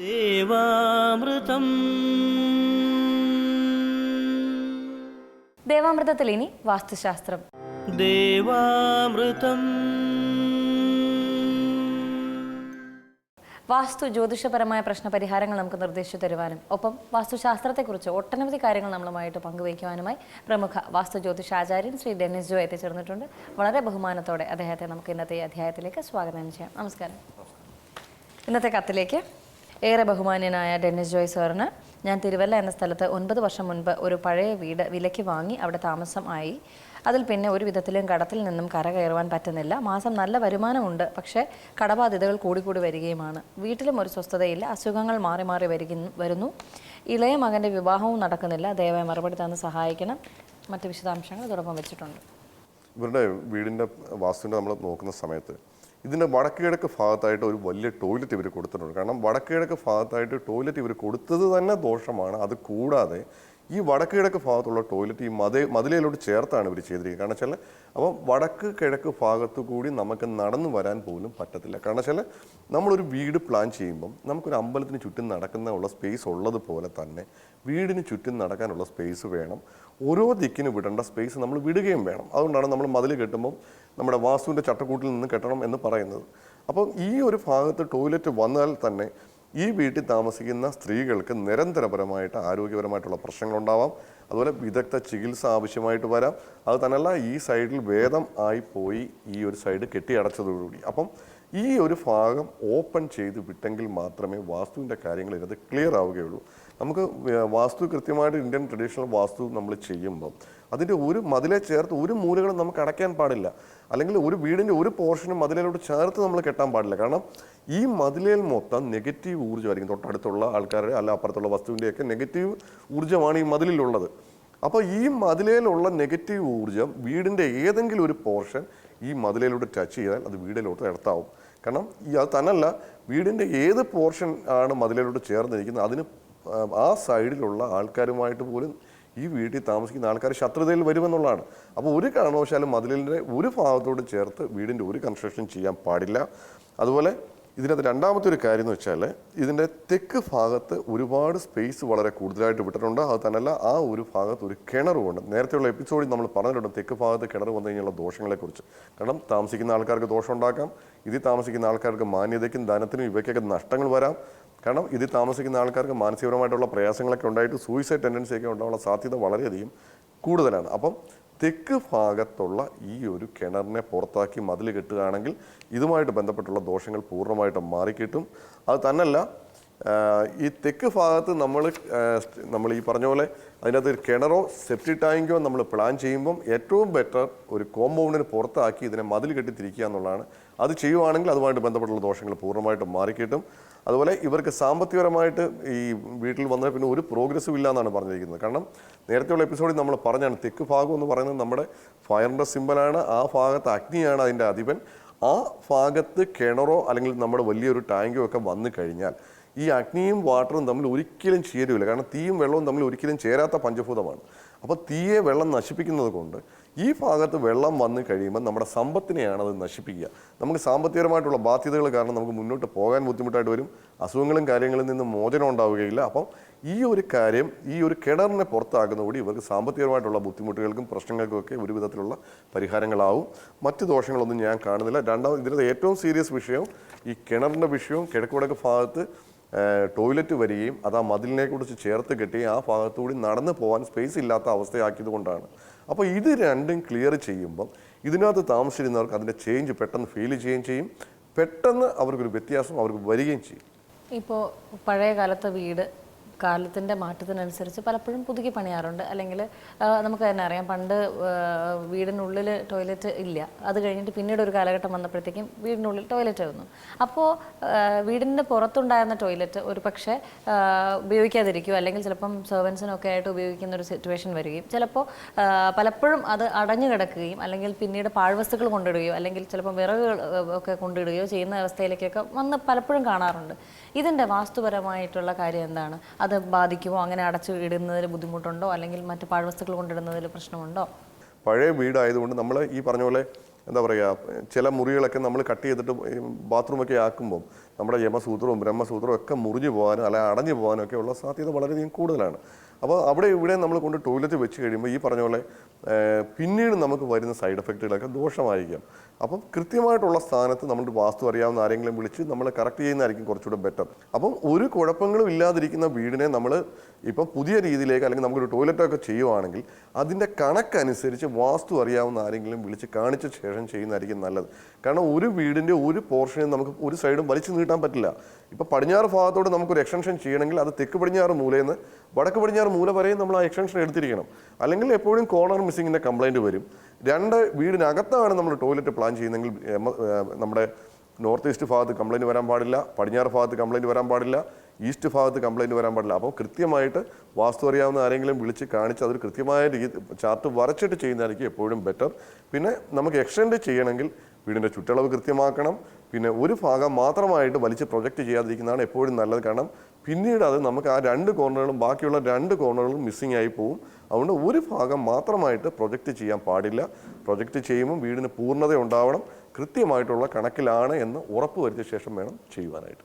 ദേവാമൃതം. ദേവാമൃതത്തിൽ ഇനി വാസ്തുശാസ്ത്രം. ദേവാമൃതം. വാസ്തു ജ്യോതിഷപരമായ പ്രശ്നപരിഹാരങ്ങൾ നമുക്ക് നിർദ്ദേശിച്ചു തരുവാനും ഒപ്പം വാസ്തുശാസ്ത്രത്തെക്കുറിച്ച് ഒട്ടനവധി കാര്യങ്ങൾ നമ്മളുമായിട്ട് പങ്കുവയ്ക്കുവാനുമായി പ്രമുഖ വാസ്തു ജ്യോതിഷാചാര്യൻ ശ്രീ ഡെന്നിസ് ജോ എത്തിച്ചേർന്നിട്ടുണ്ട്. വളരെ ബഹുമാനത്തോടെ അദ്ദേഹത്തെ നമുക്ക് ഇന്നത്തെ ഈ അധ്യായത്തിലേക്ക് സ്വാഗതം ചെയ്യാം. നമസ്കാരം. ഇന്നത്തെ കത്തിലേക്ക് ഏറെ ബഹുമാന്യനായ ഡെന്നിസ് ജോയ് സാറിന് ഞാൻ തിരുവല്ല എന്ന സ്ഥലത്ത് ഒൻപത് വർഷം മുൻപ് ഒരു പഴയ വീട് വിലയ്ക്ക് വാങ്ങി അവിടെ താമസം ആയി. അതിൽ പിന്നെ ഒരു വിധത്തിലും കടത്തിൽ നിന്നും കര കരകയറുവാൻ പറ്റുന്നില്ല. മാസം നല്ല വരുമാനമുണ്ട്. പക്ഷേ കടബാധ്യതകൾ കൂടിക്കൂടി വരികയുമാണ്. വീട്ടിലും ഒരു സ്വസ്ഥതയില്ല. അസുഖങ്ങൾ മാറി മാറി വരികുന്നു വരുന്നു. ഇളയ മകന്റെ വിവാഹവും നടക്കുന്നില്ല. ദയവായി മറുപടി തന്ന് സഹായിക്കണം. മറ്റ് വിശദാംശങ്ങൾ ഇതോടൊപ്പം വെച്ചിട്ടുണ്ട്. ഇവരുടെ വീടിന്റെ വാസ്തുവിന്റെ നമ്മൾ നോക്കുന്ന സമയത്ത് ഇതിന്റെ വടക്ക് കിഴക്ക് ഭാഗത്തായിട്ട് ഒരു വലിയ ടോയ്ലറ്റ് ഇവർ കൊടുത്തിട്ടുണ്ട്. കാരണം വടക്ക് കിഴക്ക് ഭാഗത്തായിട്ട് ടോയ്ലറ്റ് ഇവർ കൊടുത്തത് തന്നെ ദോഷമാണ്. അത് കൂടാതെ ഈ വടക്ക് കിഴക്ക് ഭാഗത്തുള്ള ടോയ്ലറ്റ് ഈ മത മതിലയിലോട്ട് ചേർത്താണ് ഇവർ ചെയ്തിരിക്കുന്നത്. കാരണം വെച്ചാൽ അപ്പം വടക്ക് കിഴക്ക് ഭാഗത്തു കൂടി നമുക്ക് നടന്നു വരാൻ പോലും പറ്റത്തില്ല. കാരണം വെച്ചാൽ നമ്മളൊരു വീട് പ്ലാൻ ചെയ്യുമ്പം നമുക്കൊരു അമ്പലത്തിന് ചുറ്റും നടക്കുന്ന ഉള്ള സ്പേസ് ഉള്ളതുപോലെ തന്നെ വീടിന് ചുറ്റും നടക്കാനുള്ള സ്പേസ് വേണം. ഓരോ ദിക്കിന് വിടേണ്ട സ്പേസ് നമ്മൾ വിടുകയും വേണം. അതുകൊണ്ടാണ് നമ്മൾ മതിൽ കെട്ടുമ്പം നമ്മുടെ വാസുവിന്റെ ചട്ടക്കൂട്ടിൽ നിന്ന് കെട്ടണം എന്ന് പറയുന്നത്. അപ്പം ഈ ഒരു ഭാഗത്ത് ടോയ്ലറ്റ് വന്നാൽ തന്നെ ഈ വീട്ടിൽ താമസിക്കുന്ന സ്ത്രീകൾക്ക് നിരന്തരപരമായിട്ട് ആരോഗ്യപരമായിട്ടുള്ള പ്രശ്നങ്ങളുണ്ടാവാം. അതുപോലെ വിദഗ്ധ ചികിത്സ ആവശ്യമായിട്ട് വരാം. അത് തന്നെയല്ല ഈ സൈഡിൽ വേദം ആയി പോയി ഈ ഒരു സൈഡ് കെട്ടിയടച്ചതോടുകൂടി. അപ്പം ഈ ഒരു ഭാഗം ഓപ്പൺ ചെയ്ത് വിട്ടെങ്കിൽ മാത്രമേ വാസ്തുവിന്റെ കാര്യങ്ങൾ ഇതിനകത്ത് ക്ലിയർ ആവുകയുള്ളൂ. നമുക്ക് വാസ്തു കൃത്യമായിട്ട് ഇന്ത്യൻ ട്രഡീഷണൽ വാസ്തു നമ്മൾ ചെയ്യുമ്പം അതിന്റെ ഒരു മതിലെ ചേർത്ത് ഒരു മൂലകളും നമുക്ക് അടയ്ക്കാൻ പാടില്ല. അല്ലെങ്കിൽ ഒരു വീടിന്റെ ഒരു പോർഷനും മതിലിലോട്ട് ചേർത്ത് നമ്മൾ കെട്ടാൻ പാടില്ല. കാരണം ഈ മതിലേൽ മൊത്തം നെഗറ്റീവ് ഊർജമായിരിക്കും. തൊട്ടടുത്തുള്ള ആൾക്കാരുടെ അല്ല അപ്പുറത്തുള്ള വസ്തുവിന്റെയൊക്കെ നെഗറ്റീവ് ഊർജമാണ് ഈ മതിലിലുള്ളത്. അപ്പോൾ ഈ മതിലേലുള്ള നെഗറ്റീവ് ഊർജം വീടിന്റെ ഏതെങ്കിലും ഒരു പോർഷൻ ഈ മതിലയിലോട്ട് ടച്ച് ചെയ്താൽ അത് വീടിലോട്ട് എടുത്താവും കാരണം ഈ അത് തന്നല്ല വീടിന്റെ ഏത് പോർഷൻ ആണ് മതിലിലോട്ട് ചേർന്നിരിക്കുന്നത് അതിന് ആ, സൈഡിലുള്ള ആൾക്കാരുമായിട്ട് പോലും ഈ വീട്ടിൽ താമസിക്കുന്ന ആൾക്കാർ ശത്രുതയിൽ വരുമെന്നുള്ളതാണ്. അപ്പോൾ ഒരു കാരണവശാലും മതിലിന്റെ ഒരു ഭാഗത്തോട് ചേർത്ത് വീടിന്റെ ഒരു കൺസ്ട്രക്ഷൻ ചെയ്യാൻ പാടില്ല. അതുപോലെ ഇതിനകത്ത് രണ്ടാമത്തെ ഒരു കാര്യം എന്ന് വെച്ചാൽ ഇതിന്റെ തെക്ക് ഭാഗത്ത് ഒരുപാട് സ്പേസ് വളരെ കൂടുതലായിട്ട് വിട്ടിട്ടുണ്ട്. അത് തന്നെയല്ല ആ ഒരു ഭാഗത്ത് ഒരു കിണറുമുണ്ട്. നേരത്തെയുള്ള എപ്പിസോഡിൽ നമ്മൾ പറഞ്ഞിട്ടുണ്ട് തെക്ക് ഭാഗത്ത് കിണർ വന്നു കഴിഞ്ഞുള്ള ദോഷങ്ങളെക്കുറിച്ച്. കാരണം താമസിക്കുന്ന ആൾക്കാർക്ക് ദോഷം ഉണ്ടാക്കാം ഇതിൽ താമസിക്കുന്ന ആൾക്കാർക്ക് മാന്യതയ്ക്കും ധനത്തിനും ഇവയ്ക്കൊക്കെ നഷ്ടങ്ങൾ വരാം. കാരണം ഇതിൽ താമസിക്കുന്ന ആൾക്കാർക്ക് മാനസികപരമായിട്ടുള്ള പ്രയാസങ്ങളൊക്കെ ഉണ്ടായിട്ട് സൂയിസൈഡ് ടെൻഡൻസി ഒക്കെ ഉണ്ടാകാനുള്ള സാധ്യത വളരെയധികം കൂടുതലാണ്. അപ്പം തെക്ക് ഭാഗത്തുള്ള ഈ ഒരു കിണറിനെ പുറത്താക്കി മതിൽ കെട്ടുകയാണെങ്കിൽ ഇതുമായിട്ട് ബന്ധപ്പെട്ടുള്ള ദോഷങ്ങൾ പൂർണമായിട്ടും മാറിക്കിട്ടും. അത് തന്നല്ല ഈ തെക്ക് ഭാഗത്ത് നമ്മൾ നമ്മൾ ഈ പറഞ്ഞ പോലെ അതിനകത്ത് ഒരു കിണറോ സെപ്റ്റി ടാങ്കോ നമ്മൾ പ്ലാൻ ചെയ്യുമ്പം ഏറ്റവും ബെറ്റർ ഒരു കോമ്പൗണ്ടിന് പുറത്താക്കി ഇതിനെ മതിൽ കെട്ടി തിരിക്കുക എന്നുള്ളതാണ്. അത് ചെയ്യുവാണെങ്കിൽ അതുമായിട്ട് ബന്ധപ്പെട്ടുള്ള ദോഷങ്ങൾ പൂർണമായിട്ടും മാറിക്കിട്ടും. അതുപോലെ ഇവർക്ക് സാമ്പത്തികപരമായിട്ട് ഈ വീട്ടിൽ വന്ന പിന്നെ ഒരു പ്രോഗ്രസ്സും ഇല്ല എന്നാണ് പറഞ്ഞിരിക്കുന്നത്. കാരണം നേരത്തെയുള്ള എപ്പിസോഡിൽ നമ്മൾ പറഞ്ഞാണ് തെക്ക് ഭാഗം എന്ന് പറയുന്നത് നമ്മുടെ ഫയറിന്റെ സിമ്പലാണ് ആ ഭാഗത്ത് അഗ്നിയാണ് അതിന്റെ അധിപൻ. ആ ഭാഗത്ത് കിണറോ അല്ലെങ്കിൽ നമ്മുടെ വലിയൊരു ടാങ്കോ ഒക്കെ വന്നു കഴിഞ്ഞാൽ ഈ അഗ്നിയും വാട്ടറും തമ്മിൽ ഒരിക്കലും ചേരുകയില്ല. കാരണം തീയും വെള്ളവും തമ്മിൽ ഒരിക്കലും ചേരാത്ത പഞ്ചഭൂതമാണ്. അപ്പോൾ തീയെ വെള്ളം നശിപ്പിക്കുന്നത് കൊണ്ട് ഈ ഭാഗത്ത് വെള്ളം വന്നു കഴിയുമ്പോൾ നമ്മുടെ സമ്പത്തിനെയാണ് അത് നശിപ്പിക്കുക. നമുക്ക് സാമ്പത്തികപരമായിട്ടുള്ള ബാധ്യതകൾ കാരണം നമുക്ക് മുന്നോട്ട് പോകാൻ ബുദ്ധിമുട്ടായിട്ട് വരും. അസുഖങ്ങളും കാര്യങ്ങളിൽ നിന്ന് മോചനം ഉണ്ടാവുകയില്ല. അപ്പം ഈ ഒരു കാര്യം ഈ ഒരു കിണറിനെ പുറത്താക്കുന്നതോടെ ഇവർക്ക് സാമ്പത്തികപരമായിട്ടുള്ള ബുദ്ധിമുട്ടുകൾക്കും പ്രശ്നങ്ങൾക്കും ഒക്കെ ഒരു വിധത്തിലുള്ള പരിഹാരങ്ങളാവും. മറ്റ് ദോഷങ്ങളൊന്നും ഞാൻ കാണുന്നില്ല. രണ്ടാമത് ഇതിനകത്ത് ഏറ്റവും സീരിയസ് വിഷയം ഈ കിണറിന്റെ വിഷയവും കിഴക്കുവടക്ക് ഭാഗത്ത് ടോയ്ലറ്റ് വരികയും അത് ആ മതിലിനെ കുറിച്ച് ചേർത്ത് കെട്ടി ആ ഭാഗത്തുകൂടി നടന്നു പോകാൻ സ്പേസ് ഇല്ലാത്ത അവസ്ഥയാക്കിയത് കൊണ്ടാണ്. അപ്പോൾ ഇത് രണ്ടും ക്ലിയർ ചെയ്യുമ്പം ഇതിനകത്ത് താമസിച്ചിരുന്നവർക്ക് അതിന്റെ ചേഞ്ച് പെട്ടെന്ന് ഫീൽ ചെയ്യുകയും ചെയ്യും. പെട്ടെന്ന് അവർക്കൊരു വ്യത്യാസം അവർക്ക് വരികയും ചെയ്യും. ഇപ്പോൾ പഴയ കാലത്തെ വീട് കാലത്തിന്റെ മാറ്റത്തിനനുസരിച്ച് പലപ്പോഴും പുതുക്കി പണിയാറുണ്ട്. അല്ലെങ്കിൽ നമുക്ക് തന്നെ അറിയാം പണ്ട് വീടിനുള്ളിൽ ടോയ്ലറ്റ് ഇല്ല. അത് കഴിഞ്ഞിട്ട് പിന്നീട് ഒരു കാലഘട്ടം വന്നപ്പോഴത്തേക്കും വീടിനുള്ളിൽ ടോയ്ലറ്റ് ആയിരുന്നു. അപ്പോൾ വീടിന്റെ പുറത്തുണ്ടായിരുന്ന ടോയ്ലറ്റ് ഒരു പക്ഷേ ഉപയോഗിക്കാതിരിക്കും അല്ലെങ്കിൽ ചിലപ്പം സെർവൻസിനൊക്കെ ആയിട്ട് ഉപയോഗിക്കുന്ന ഒരു സിറ്റുവേഷൻ വരികയും ചിലപ്പോൾ പലപ്പോഴും അത് അടഞ്ഞു കിടക്കുകയും അല്ലെങ്കിൽ പിന്നീട് പാഴ്വസ്തുക്കൾ കൊണ്ടിടുകയോ അല്ലെങ്കിൽ ചിലപ്പോൾ വിറകുകൾ ഒക്കെ കൊണ്ടിടുകയോ ചെയ്യുന്ന അവസ്ഥയിലേക്കൊക്കെ വന്ന് പലപ്പോഴും കാണാറുണ്ട്. ഇതിന്റെ വാസ്തുപരമായിട്ടുള്ള കാര്യം എന്താണ്? അത് ബാധിക്കുമോ? അങ്ങനെ അടച്ചു ഇടുന്നതിൽ ബുദ്ധിമുട്ടുണ്ടോ? അല്ലെങ്കിൽ മറ്റ് പാഴ്വസ്തുക്കൾ കൊണ്ടിടുന്നതിൽ പ്രശ്നമുണ്ടോ? പഴയ വീടായതുകൊണ്ട് നമ്മൾ ഈ പറഞ്ഞ പോലെ എന്താ പറയുക ചില മുറികളൊക്കെ നമ്മൾ കട്ട് ചെയ്തിട്ട് ബാത്റൂമൊക്കെ ആക്കുമ്പം നമ്മുടെ യമസൂത്രവും ബ്രഹ്മസൂത്രവും ഒക്കെ മുറിഞ്ഞു പോകാനും അല്ലെങ്കിൽ അടഞ്ഞു പോകാനും ഒക്കെ ഉള്ള സാധ്യത വളരെയധികം കൂടുതലാണ്. അപ്പോൾ അവിടെ ഇവിടെ നമ്മൾ കൊണ്ട് ടോയ്ലറ്റ് വെച്ച് കഴിയുമ്പോൾ ഈ പറഞ്ഞ പോലെ പിന്നീട് നമുക്ക് വരുന്ന സൈഡ് എഫക്റ്റുകളൊക്കെ ദോഷമായിരിക്കാം. അപ്പം കൃത്യമായിട്ടുള്ള സ്ഥാനത്ത് നമ്മൾ വാസ്തു അറിയാവുന്ന ആരെങ്കിലും വിളിച്ച് നമ്മൾ കറക്റ്റ് ചെയ്യുന്നതായിരിക്കും കുറച്ചുകൂടെ ബെറ്റർ. അപ്പം ഒരു കുഴപ്പങ്ങളും ഇല്ലാതിരിക്കുന്ന വീടിനെ നമ്മൾ ഇപ്പം പുതിയ രീതിയിലേക്ക് അല്ലെങ്കിൽ നമുക്കൊരു ടോയ്ലറ്റൊക്കെ ചെയ്യുവാണെങ്കിൽ അതിന്റെ കണക്കനുസരിച്ച് വാസ്തു അറിയാവുന്ന ആരെങ്കിലും വിളിച്ച് കാണിച്ച ശേഷം ചെയ്യുന്നതായിരിക്കും നല്ലത്. കാരണം ഒരു വീടിന്റെ ഒരു പോർഷനും നമുക്ക് ഒരു സൈഡും വലിച്ചു നീട്ടാൻ പറ്റില്ല. ഇപ്പോൾ പടിഞ്ഞാറ് ഭാഗത്തോട് നമുക്കൊരു എക്സ്റ്റൻഷൻ ചെയ്യണമെങ്കിൽ അത് തെക്ക് പടിഞ്ഞാറ് മൂലയിൽ നിന്ന് വടക്ക് പടിഞ്ഞാറ് മൂല വരെയും നമ്മൾ ആ എക്സ്റ്റൻഷൻ എടുത്തിരിക്കണം. അല്ലെങ്കിൽ എപ്പോഴും കോർണർ മിസ്സിങ്ങിന്റെ കംപ്ലൈന്റ് വരും. രണ്ട് വീടിനകത്താണ് നമ്മൾ ടോയ്ലറ്റ് പ്ലാൻ ചെയ്യുന്നതെങ്കിൽ നമ്മുടെ നോർത്ത് ഈസ്റ്റ് ഭാഗത്ത് കംപ്ലൈന്റ് വരാൻ പാടില്ല പടിഞ്ഞാറ് ഭാഗത്ത് കംപ്ലൈന്റ് വരാൻ പാടില്ല. ഈസ്റ്റ് ഭാഗത്ത് കംപ്ലൈന്റ് വരാൻ പാടില്ല. അപ്പോൾ കൃത്യമായിട്ട് വാസ്തു അറിയാവുന്ന ആരെങ്കിലും വിളിച്ച് കാണിച്ച് അതൊരു കൃത്യമായ രീതി ചാർട്ട് വരച്ചിട്ട് ചെയ്യുന്നതായിരിക്കും എപ്പോഴും ബെറ്റർ പിന്നെ നമുക്ക് എക്സ്റ്റെൻഡ് ചെയ്യണമെങ്കിൽ വീടിന്റെ ചുറ്റളവ് കൃത്യമാക്കണം. പിന്നെ ഒരു ഭാഗം മാത്രമായിട്ട് വലിച്ച് പ്രൊജക്റ്റ് ചെയ്യാതിരിക്കുന്നതാണ് എപ്പോഴും നല്ലത്. കാരണം പിന്നീട് അത് നമുക്ക് ആ രണ്ട് കോർണറുകളും ബാക്കിയുള്ള രണ്ട് കോർണറുകളും മിസ്സിംഗ് ആയി പോകും അതുകൊണ്ട് ഒരു ഭാഗം മാത്രമായിട്ട് പ്രൊജക്റ്റ് ചെയ്യാൻ പാടില്ല. പ്രൊജക്റ്റ് ചെയ്യുമ്പോൾ വീടിന് പൂർണത ഉണ്ടാവണം. കൃത്യമായിട്ടുള്ള കണക്കിലാണ് എന്ന് ഉറപ്പ് വരുത്തിയ ശേഷം വേണം ചെയ്യുവാനായിട്ട്.